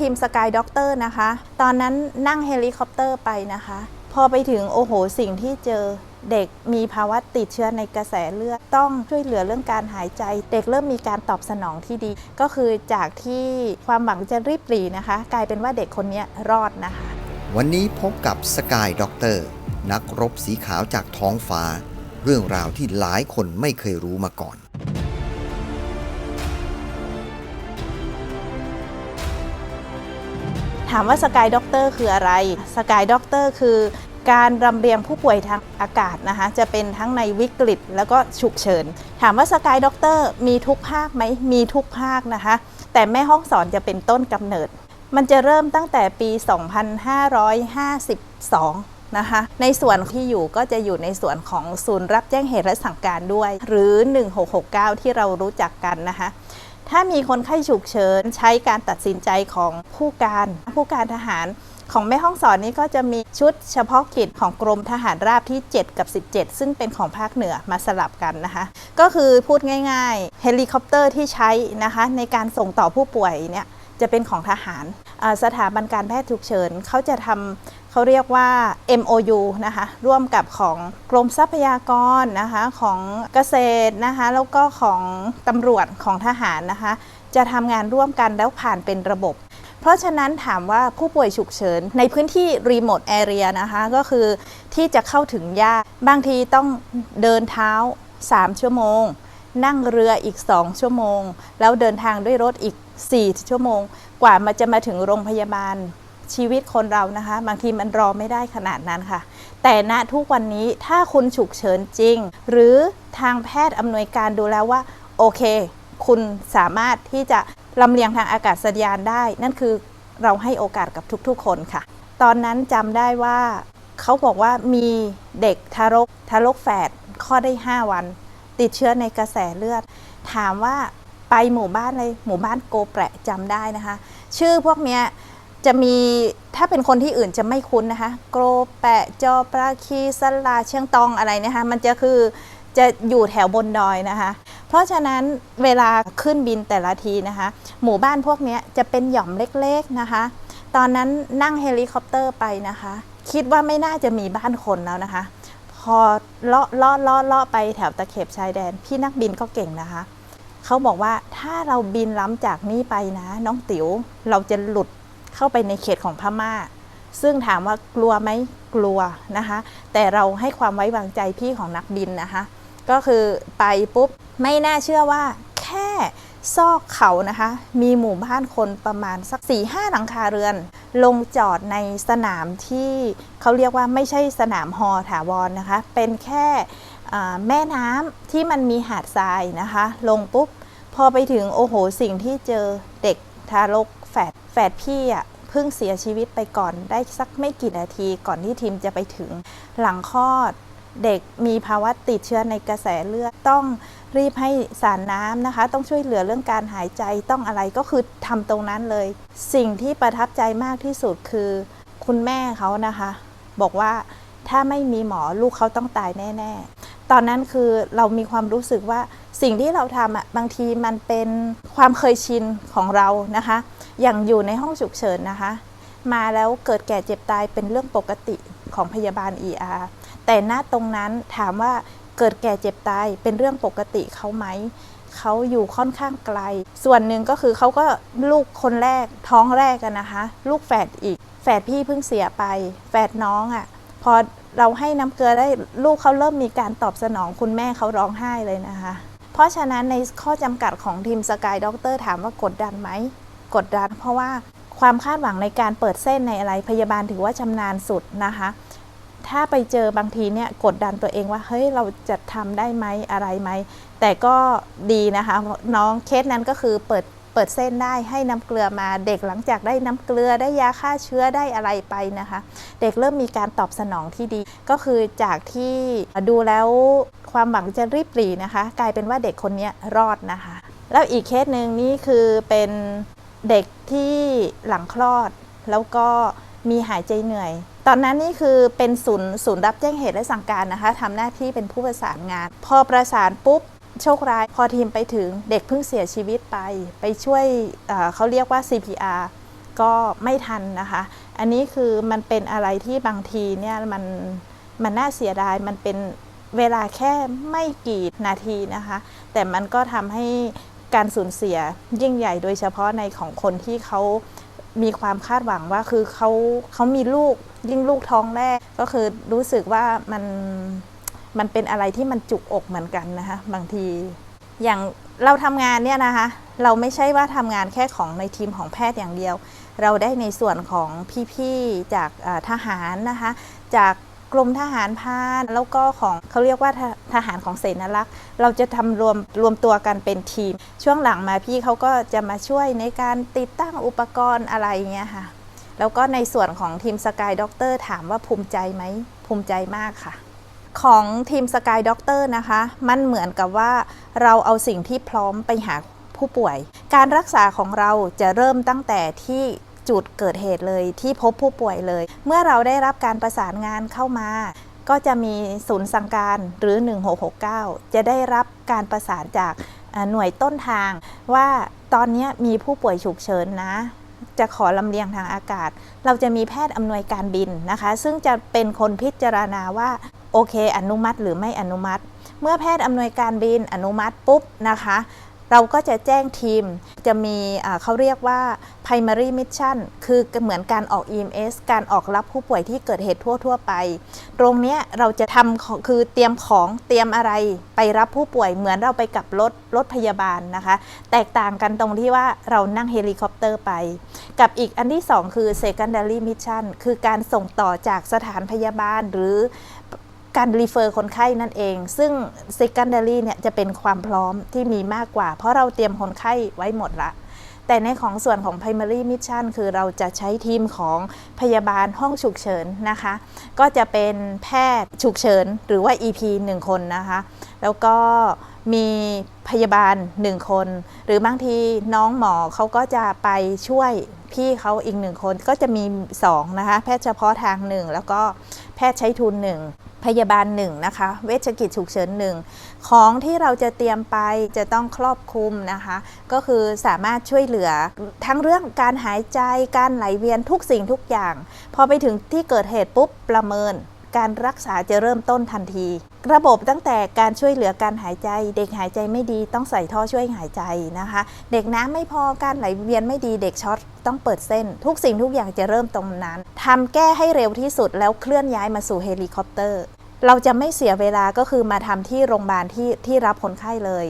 ทีมสกายด็อกเตอร์นะคะ ตอนนั้นนั่งเฮลิคอปเตอร์ไปนะคะ พอไปถึงโอ้โหสิ่งที่เจอเด็กมีภาวะติดเชื้อในกระแสเลือดต้องช่วยเหลือเรื่องการหายใจ เด็กเริ่มมีการตอบสนองที่ดี ก็คือจากที่ความหวังจะรีบปรีนะคะ กลายเป็นว่าเด็กคนนี้รอดนะคะ วันนี้พบกับสกายด็อกเตอร์นักรบสีขาวจากท้องฟ้า เรื่องราวที่หลายคนไม่เคยรู้มาก่อน ถามว่าสกายด็อกเตอร์คืออะไรสกายด็อกเตอร์คือการรำเรียงผู้ป่วยทางอากาศนะคะจะเป็นทั้งในวิกฤตแล้วก็ฉุกเฉิน ถามว่าสกายด็อกเตอร์มีทุกภาคไหมมีทุกภาคนะคะ แต่แม่ห้องสอนจะเป็นต้นกำเนิด มันจะเริ่มตั้งแต่ปี 2552นะคะในส่วนที่อยู่ก็จะอยู่ในส่วนของศูนย์รับแจ้งเหตุและสั่งการด้วย หรือ 1669 ที่เรารู้จักกันนะคะ ถ้ามีคนไข้ฉุกเฉินใช้การตัดสินใจของผู้การผู้การทหารของแม่ห้องสอนนี้ก็จะมีชุดเฉพาะกิจของกรมทหารราบที่ 7 กับ 17 ซึ่งเป็นของภาคเหนือมาสลับกันนะคะ ก็คือพูดง่ายๆ เฮลิคอปเตอร์ที่ใช้นะคะในการส่งต่อผู้ป่วยเนี่ย จะเป็นของทหาร สถาบันการแพทย์ฉุกเฉินเขาจะทำเขาเรียกว่า MOU นะคะ ร่วมกับของกรมทรัพยากรนะคะของเกษตรนะคะ แล้วก็ของตำรวจของทหารนะคะ จะทำงานร่วมกันแล้วผ่านเป็นระบบเพราะฉะนั้นถามว่าผู้ป่วยฉุกเฉินในพื้นที่รีโมทแอเรียนะคะ ก็คือที่จะเข้าถึงยาก บางทีต้องเดินเท้า 3 ชั่วโมง นั่งเรืออีก 2 ชั่วโมง แล้วเดินทางด้วยรถอีก 4 ชั่วโมง กว่ามันจะมาถึงโรงพยาบาลชีวิตคนเรานะคะ บางทีมันรอไม่ได้ขนาดนั้นค่ะ แต่ณทุกวันนี้ถ้าคุณฉุกเฉินจริง หรือทางแพทย์อำนวยการดูแล้วว่า โอเค คุณสามารถที่จะลำเลียงทางอากาศยานได้ นั่นคือเราให้โอกาสกับทุกๆ คนค่ะ ตอนนั้นจำได้ว่าเขาบอกว่ามีเด็กทารกทารกแฝดคลอดได้ 5 วัน ติดเชื้อในกระแสเลือด ถามว่าไปหมู่บ้านเลยหมู่บ้านโกแปะจำได้นะคะ ชื่อพวกเนี้ยจะมีถ้าเป็นคนที่อื่นจะไม่คุ้นนะคะโกแปะจอปราคีสลาเชียงตองอะไรนะคะมันจะคือจะอยู่แถวบนดอยนะคะ เพราะฉะนั้นเวลาขึ้นบินแต่ละทีนะคะ หมู่บ้านพวกเนี้ยจะเป็นหย่อมเล็กๆนะคะ ตอนนั้นนั่งเฮลิคอปเตอร์ไปนะคะ คิดว่าไม่น่าจะมีบ้านคนแล้วนะคะ อเลาะเลาะเลาะเลาะไปแถวตะเข็บชายแดน พี่นักบินก็เก่งนะคะ เขาบอกว่าถ้าเราบินล้ำจากนี่ไปนะ น้องติ๋วเราจะหลุดเข้าไปในเขตของพม่า ซึ่งถามว่ากลัวไหมกลัวนะคะ แต่เราให้ความไว้วางใจพี่ของนักบินนะคะ ก็คือไปปุ๊บไม่น่าเชื่อว่าแค่ ซอกเขานะคะ มีหมู่บ้านคนประมาณสัก4ี่ห้าหลังคาเรือน ลงจอดในสนามที่เขาเรียกว่าไม่ใช่สนามฮอถาวรนะคะ เป็นแค่แม่น้ำที่มันมีหาดทรายนะคะ ลงปุ๊บ พอไปถึงโอ้โหสิ่งที่เจอเด็กทารกแฝดแฝดพี่อะเพิ่งเสียชีวิตไปก่อนได้สักไม่กี่นาทีก่อนที่ทีมจะไปถึงหลังคลอดเด็กมีภาวะติดเชื้อในกระแสเลือดต้อง รีบให้สารน้ำนะคะ ต้องช่วยเหลือเรื่องการหายใจต้องอะไรก็คือทำตรงนั้นเลย สิ่งที่ประทับใจมากที่สุดคือ คุณแม่เขานะคะ บอกว่าถ้าไม่มีหมอลูกเขาต้องตายแน่ ๆ ตอนนั้นคือเรามีความรู้สึกว่าสิ่งที่เราทำอะบางทีมันเป็นความเคยชินของเรานะคะ อย่างอยู่ในห้องฉุกเฉินนะคะ มาแล้วเกิดแก่เจ็บตายเป็นเรื่องปกติของพยาบาล ER แต่ณตรงนั้นถามว่า เกิดแก่เจ็บตายเป็นเรื่องปกติเขาไหมเขาอยู่ค่อนข้างไกล ส่วนหนึ่งก็คือเขาก็ลูกคนแรกท้องแรกกันนะคะ ลูกแฝดอีกแฝดพี่เพิ่งเสียไปแฝดน้องอะ่ะพอเราให้น้ำเกลือได้ลูกเขาเริ่มมีการตอบสนองคุณแม่เขาร้องไห้เลยนะคะ เพราะฉะนั้นในข้อจำกัดของทีมสกายด็อกเตอร์ถามว่ากดดันไหมกดดัน เพราะว่าความคาดหวังในการเปิดเส้นในอะไรพยาบาลถือว่าชำนาญสุดนะคะ ถ้าไปเจอบางทีเนี่ยกดดันตัวเองว่าเฮ้ยเราจะทำได้ไหมอะไรไหม แต่ก็ดีนะคะ น้องเคสนั้นก็คือเปิดเปิดเส้นได้ให้น้ำเกลือมาเด็กหลังจากได้น้ำเกลือได้ยาฆ่าเชื้อได้อะไรไปนะคะ เด็กเริ่มมีการตอบสนองที่ดี ก็คือจากที่ดูแล้วความหวังจะรีบปรีนะคะ กลายเป็นว่าเด็กคนนี้รอดนะคะ แล้วอีกเคสหนึ่งนี่คือเป็นเด็กที่หลังคลอด แล้วก็มีหายใจเหนื่อย ตอนนั้นนี่คือเป็นศูนย์ศูนย์รับแจ้งเหตุและสั่งการนะคะทำหน้าที่เป็นผู้ประสานงาน พอประสานปุ๊บโชคร้าย พอทีมไปถึงเด็กเพิ่งเสียชีวิตไป ไปช่วยเเขาเรียกว่า CPR ก็ไม่ทันนะคะ อันนี้คือมันเป็นอะไรที่บางทีเนี่ยมันมันน่าเสียดายมันเป็นเวลาแค่ไม่กี่นาทีนะคะ แต่มันก็ทำให้การสูญเสียยิ่งใหญ่โดยเฉพาะในของคนที่เขา มีความคาดหวังว่าคือเขาเขามีลูกยิ่งลูกท้องแรก ก็คือรู้สึกว่ามันมันเป็นอะไรที่มันจุกอกเหมือนกันนะคะบางทีอย่างเราทำงานเนี่ยนะคะ เราไม่ใช่ว่าทำงานแค่ของในทีมของแพทย์อย่างเดียว เราได้ในส่วนของพี่ ๆ จากทหารนะคะ จาก รมทหารพาน แล้วก็ของเขาเรียกว่าทหารของเสนารักษ์ เราจะทำรวมรวมตัวกันเป็นทีม ช่วงหลังมาพี่เขาก็จะมาช่วยในการติดตั้งอุปกรณ์อะไรเงี้ยค่ะ แล้วก็ในส่วนของทีมสกายด็อกเตอร์ถามว่าภูมิใจไหม ภูมิใจมากค่ะ ของทีมสกายด็อกเตอร์นะคะ มันเหมือนกับว่าเราเอาสิ่งที่พร้อมไปหาผู้ป่วย การรักษาของเราจะเริ่มตั้งแต่ที่ จุดเกิดเหตุเลยที่พบผู้ป่วยเลย เมื่อเราได้รับการประสานงานเข้ามา ก็จะมีศูนย์สั่งการหรือ 1669 จะได้รับการประสานจากหน่วยต้นทาง ว่าตอนนี้มีผู้ป่วยฉุกเฉินนะจะขอลำเลียงทางอากาศ เราจะมีแพทย์อำนวยการบินนะคะ ซึ่งจะเป็นคนพิจารณาว่าโอเค อนุมัติหรือไม่อนุมัติ เมื่อแพทย์อำนวยการบินอนุมัติปุ๊บนะคะ เราก็จะแจ้งทีม จะมีอ่าเขาเรียกว่า primary mission คือเหมือนการออก EMS การออกรับผู้ป่วยที่เกิดเหตุทั่ว ๆ ไป ตรงนี้เราจะทำคือเตรียมของเตรียมอะไรไปรับผู้ป่วยเหมือนเราไปกับรถรถพยาบาลนะคะ แตกต่างกันตรงที่ว่าเรานั่งเฮลิคอปเตอร์ไป กับอีกอันที่ 2 คือ secondary mission คือการส่งต่อจากสถานพยาบาลหรือ การรีเฟอร์คนไข้นั่นเอง ซึ่ง secondary เนี่ยจะเป็นความพร้อมที่มีมากกว่า เพราะเราเตรียมคนไข้ไว้หมดละแต่ในของส่วนของ primary mission คือเราจะใช้ทีมของพยาบาลห้องฉุกเฉินนะคะ ก็จะเป็นแพทย์ฉุกเฉินหรือว่า EP 1 คนนะคะ แล้วก็มีพยาบาล 1 คน หรือบางทีน้องหมอเขาก็จะไปช่วยพี่เขาอีกหนึ่งคนก็จะมี 2 นะคะ แพทย์เฉพาะทาง 1 แล้วก็แพทย์ใช้ทุน 1 พยาบาล1นะคะ เวชกิจฉุกเฉิน1ของที่เราจะเตรียมไปจะต้องครอบคลุมนะคะ ก็คือสามารถช่วยเหลือทั้งเรื่องการหายใจการไหลเวียนทุกสิ่งทุกอย่าง พอไปถึงที่เกิดเหตุปุ๊บประเมินการรักษาจะเริ่มต้นทันที ระบบตั้งแต่การช่วยเหลือการหายใจ เด็กหายใจไม่ดีต้องใส่ท่อช่วยหายใจนะคะ เด็กน้ำไม่พอการไหลเวียนไม่ดีเด็กช็อตต้องเปิดเส้น ทุกสิ่งทุกอย่างจะเริ่มตรงนั้นทำแก้ให้เร็วที่สุดแล้วเคลื่อนย้ายมาสู่เฮลิคอปเตอร์ เราจะไม่เสียเวลาก็คือมาทำที่โรงพยาบาลที่ที่รับคนไข้เลย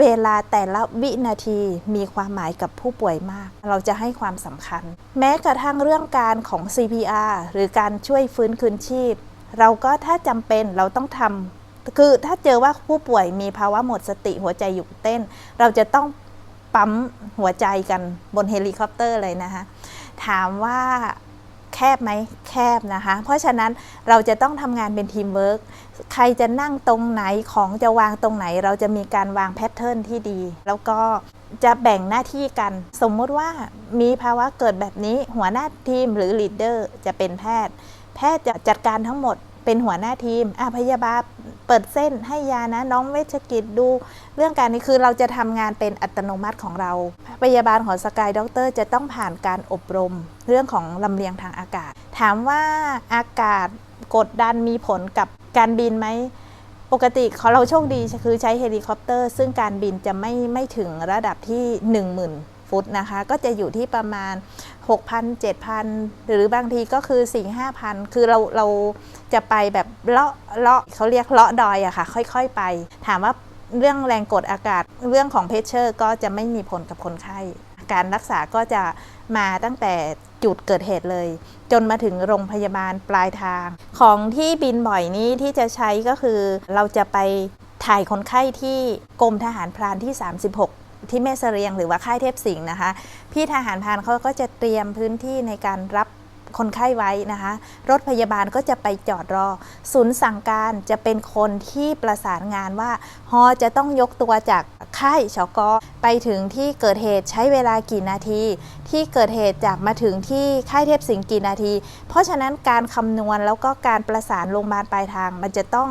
เวลาแต่ละวินาทีมีความหมายกับผู้ป่วยมาก เราจะให้ความสำคัญ แม้กระทั่งเรื่องการของ CPR หรือการช่วยฟื้นคืนชีพ เราก็ถ้าจำเป็นเราต้องทำคือถ้าเจอว่าผู้ป่วยมีภาวะหมดสติหัวใจหยุดเต้น เราจะต้องปั๊มหัวใจกันบนเฮลิคอปเตอร์เลยนะคะถามว่า แคบไหมแคบนะคะ เพราะฉะนั้นเราจะต้องทำงานเป็นทีมเวิร์กใครจะนั่งตรงไหนของจะวางตรงไหน เราจะมีการวางแพทเทิร์นที่ดี แล้วก็จะแบ่งหน้าที่กัน สมมุติว่ามีภาวะเกิดแบบนี้หัวหน้าทีมหรือลีดเดอร์จะเป็นแพทย์ แพทย์จะจัดการทั้งหมด เป็นหัวหน้าทีมอะพยาบาลเปิดเส้นให้ยานะน้องเวชกิจดู เรื่องการนี้คือเราจะทำงานเป็นอัตโนมัติของเรา พยาบาลของสกายด็อกเตอร์จะต้องผ่านการอบรม เรื่องของลำเลียงทางอากาศ ถามว่าอากาศกดดันมีผลกับการบินไหมปกติเขาเราโชคดีคือใช้เฮลิคอปเตอร์ ซึ่งการบินจะไม่ไม่ถึงระดับที่ 10,000 ฟุตนะคะ ก็จะอยู่ที่ประมาณ 6,000 7,000 หรือบางทีก็คือ 4 5,000 คือเราเราจะไปแบบเลาะเลาะเขาเรียกเลาะดอยอะค่ะ ค่อยๆไป ถามว่าเรื่องแรงกดอากาศเรื่องของเพชเชอร์ก็จะไม่มีผลกับคนไข้การรักษาก็จะมาตั้งแต่จุดเกิดเหตุเลย จนมาถึงโรงพยาบาลปลายทาง ของที่บินบ่อยนี้ที่จะใช้ก็คือ เราจะไปถ่ายคนไข้ที่กรมทหารพรานที่ 36 ที่แม่เสรียงหรือว่าค่ายเทพสิงห์นะคะ พี่ทหารพานเขาก็จะเตรียมพื้นที่ในการรับคนไข้ไว้นะคะ รถพยาบาลก็จะไปจอดรอ ศูนย์สั่งการจะเป็นคนที่ประสานงานว่า ฮอจะต้องยกตัวจากค่ายชกไปถึงที่เกิดเหตุใช้เวลากี่นาที ที่เกิดเหตุจากมาถึงที่ค่ายเทพสิงห์กี่นาที เพราะฉะนั้นการคำนวณแล้วก็การประสานโรงพยาบาลปลายทาง มันจะต้อง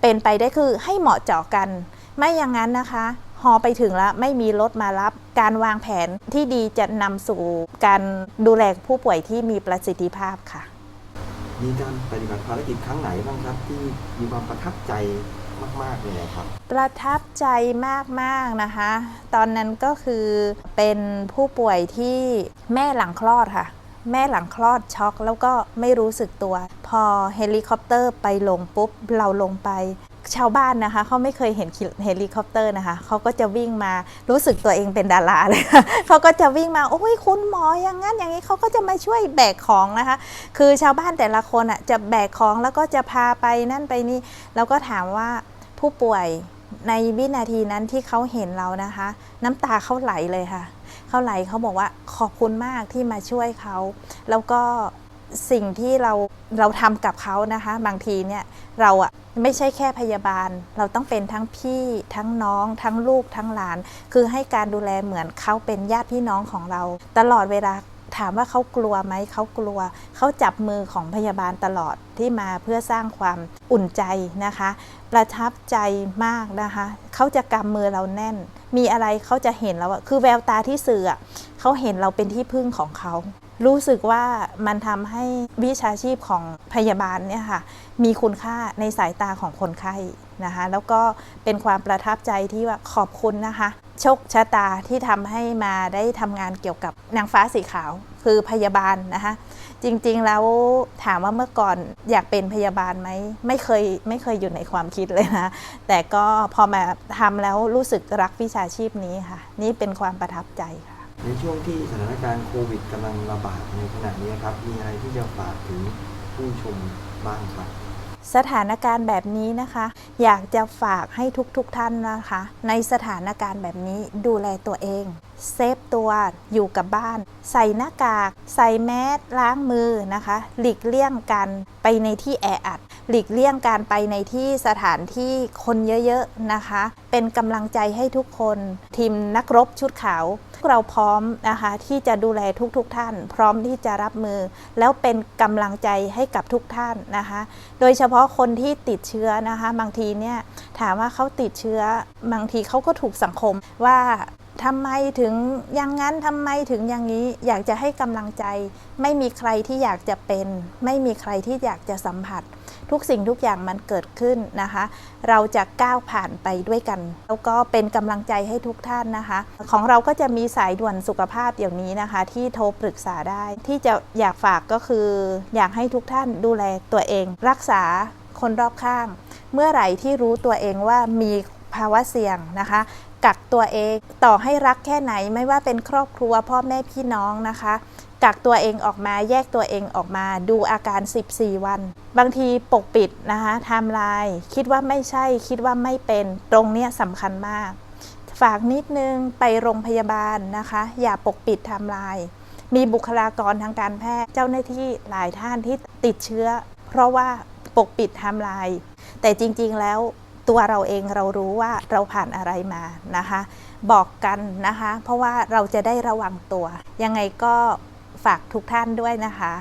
เป็นไปได้คือให้เหมาะเจาะกัน ไม่อย่างนั้นนะคะ ฮฮอไปถึงแล้วไม่มีรถมารับ การวางแผนที่ดีจะนำสู่การดูแลผู้ป่วยที่มีประสิทธิภาพค่ะ มีการปฏิบัติภารกิจครั้งไหนบ้างครับ ที่มีความประทับใจมากๆเลยครับ ประทับใจมากๆนะคะ ตอนนั้นก็คือเป็นผู้ป่วยที่แม่หลังคลอดค่ะ แม่หลังคลอดช็อกแล้วก็ไม่รู้สึกตัว พอเฮลิคอปเตอร์ไปลงปุ๊บ เราลงไป ชาวบ้านนะคะเขาไม่เคยเห็นเฮลิคอปเตอร์นะคะเขาก็จะวิ่งมารู้สึกตัวเองเป็นดาราเลยเขาก็จะวิ่งมาโอ้ยคุณหมออย่างนั้นอย่างนี้เขาก็จะมาช่วยแบกของนะคะ คือชาวบ้านแต่ละคนอะจะแบกของแล้วก็จะพาไปนั่นไปนี่แล้วก็ถามว่าผู้ป่วยในวินาทีนั้นที่เขาเห็นเรานะคะ น้ำตาเขาไหลเลยค่ะเขาไหลเขาบอกว่าขอบคุณมากที่มาช่วยเขาแล้วก็ สิ่งที่เราเราทำกับเขานะคะ บางทีเนี่ยเราอะไม่ใช่แค่พยาบาล เราต้องเป็นทั้งพี่ทั้งน้อง ทั้งลูกทั้งหลาน คือให้การดูแลเหมือนเขาเป็นญาติพี่น้องของเรา ตลอดเวลาถามว่าเขากลัวไหมเขากลัว เขาจับมือของพยาบาลตลอดที่มาเพื่อสร้างความอุ่นใจนะคะ ประทับใจมากนะคะ เขาจะกำมือเราแน่น มีอะไรเขาจะเห็นเราอะคือแววตาที่สื่อเขาเห็นเราเป็นที่พึ่งของเขา รู้สึกว่ามันทำให้วิชาชีพของพยาบาลเนี่ยค่ะมีคุณค่าในสายตาของคนไข้นะคะแล้วก็เป็นความประทับใจที่ว่าขอบคุณนะคะโชคชะตาที่ทำให้มาได้ทำงานเกี่ยวกับนางฟ้าสีขาวคือพยาบาลนะคะจริงๆแล้วถามว่าเมื่อก่อนอยากเป็นพยาบาลไหมไม่เคยไม่เคยอยู่ในความคิดเลยนะ แต่ก็พอมาทำแล้วรู้สึกรักวิชาชีพนี้ค่ะ นี่เป็นความประทับใจค่ะ ในช่วงที่สถานการณ์โควิดกำลังระบาดในขณะนี้ครับ มีอะไรที่จะฝากถึงผู้ชมบ้างครับ สถานการณ์แบบนี้นะคะ อยากจะฝากให้ทุกๆทท่านนะคะ ในสถานการณ์แบบนี้ดูแลตัวเอง เซฟตัวอยู่กับบ้าน ใส่หน้ากาก ใส่แมสล้างมือนะคะ หลีกเลี่ยงการไปในที่แออัด หลีกเลี่ยงการไปในที่สถานที่คนเยอะๆนะคะ เป็นกำลังใจให้ทุกคนทีมนักรบชุดขาว เราพร้อมนะคะที่จะดูแลทุกๆทท่าน พร้อมที่จะรับมือ แล้วเป็นกำลังใจให้กับทุกท่านนะคะ โดยเฉพาะคนที่ติดเชื้อนะคะ บางทีเนี่ยถามว่าเขาติดเชื้อบางทีเขาก็ถูกสังคมว่าทำไมถึงอย่างนั้นทำไมถึงอย่างนี้อยากจะให้กำลังใจ ไม่มีใครที่อยากจะเป็น ไม่มีใครที่อยากจะสัมผัส ทุกสิ่งทุกอย่างมันเกิดขึ้นนะคะ เราจะก้าวผ่านไปด้วยกัน แล้วก็เป็นกำลังใจให้ทุกท่านนะคะ ของเราก็จะมีสายด่วนสุขภาพเดี๋ยวนี้นะคะ ที่โทรปรึกษาได้ ที่จะอยากฝากก็คือ อยากให้ทุกท่านดูแลตัวเอง รักษาคนรอบข้าง เมื่อไหร่ที่รู้ตัวเองว่ามีภาวะเสี่ยงนะคะกักตัวเองต่อให้รักแค่ไหนไม่ว่าเป็นครอบครัวพ่อแม่พี่น้องนะคะ กักตัวเองออกมาแยกตัวเองออกมาดูอาการ 14 วัน บางทีปกปิดนะคะไทม์ไลน์คิดว่าไม่ใช่คิดว่าไม่เป็นตรงเนี้ยสำคัญมาก ฝากนิดนึงไปโรงพยาบาลนะคะ อย่าปกปิดไทม์ไลน์มีบุคลากรทางการแพทย์เจ้าหน้าที่หลายท่านที่ติดเชื้อ เพราะว่าปกปิดไทม์ไลน์แต่จริงๆแล้วตัวเราเองเรารู้ว่าเราผ่านอะไรมานะคะ บอกกันนะคะ เพราะว่าเราจะได้ระวังตัว ยังไงก็ ฝากทุกท่านด้วยนะคะ